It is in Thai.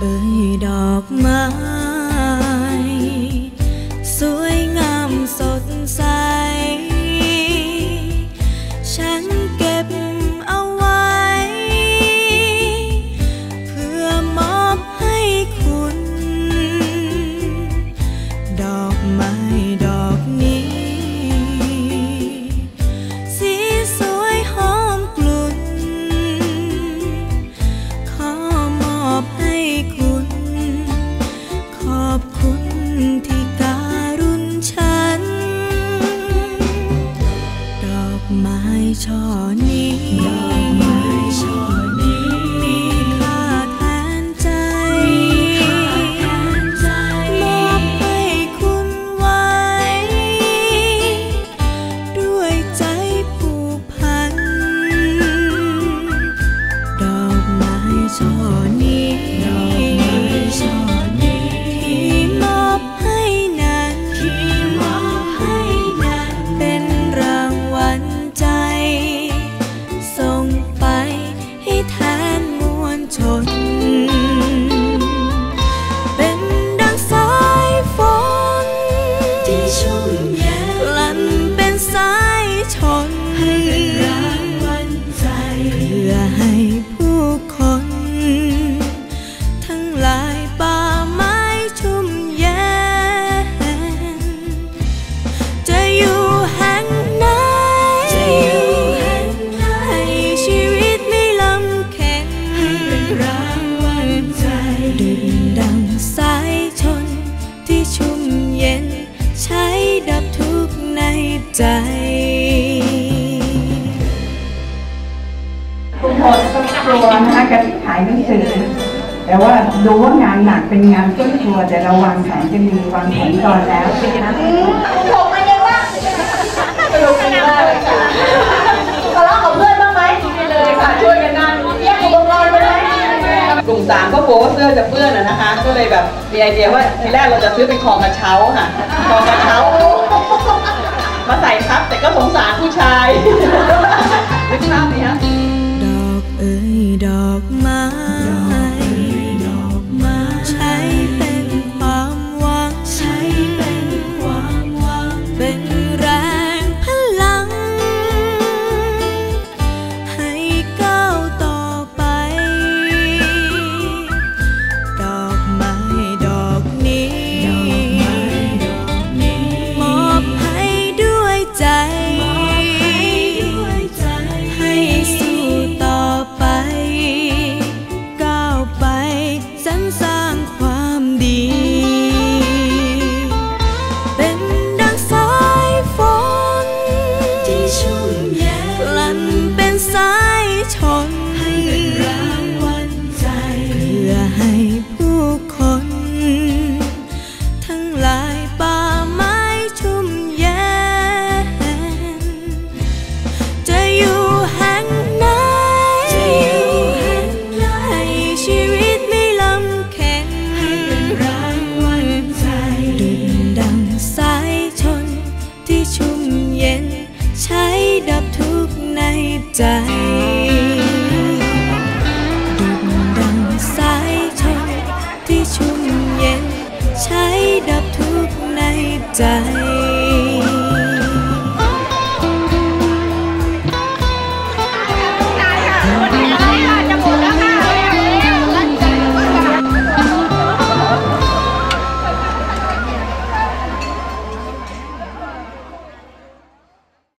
ơi đọc mai suối ngam xót xa. ไม้ช่อนี้ดอกไม้ช่อ है ครัวนะคะกับที่ขายหนังสือ แต่ว่าดูว่างานหนักเป็นงานต้นครัว แต่เราวางแผนจะมีวางแผนก่อนแล้วนะคะผมมันยังว่าสนุกดีมากเลยค่ะทะเลาะกับเพื่อนบ้างไหมไม่เลยค่ะช่วยกันนั่งแยกอุปกรณ์ไปไหมกลุ่มสามก็กลัวว่าเสื้อจะเปื้อนอะนะคะ ก็เลยแบบมีไอเดียว่าทีแรกเราจะซื้อเป็นคอกระเช้าค่ะคอกระเช้า ดอกไม้ดอกไม้ใช้เป็นความหวังเป็น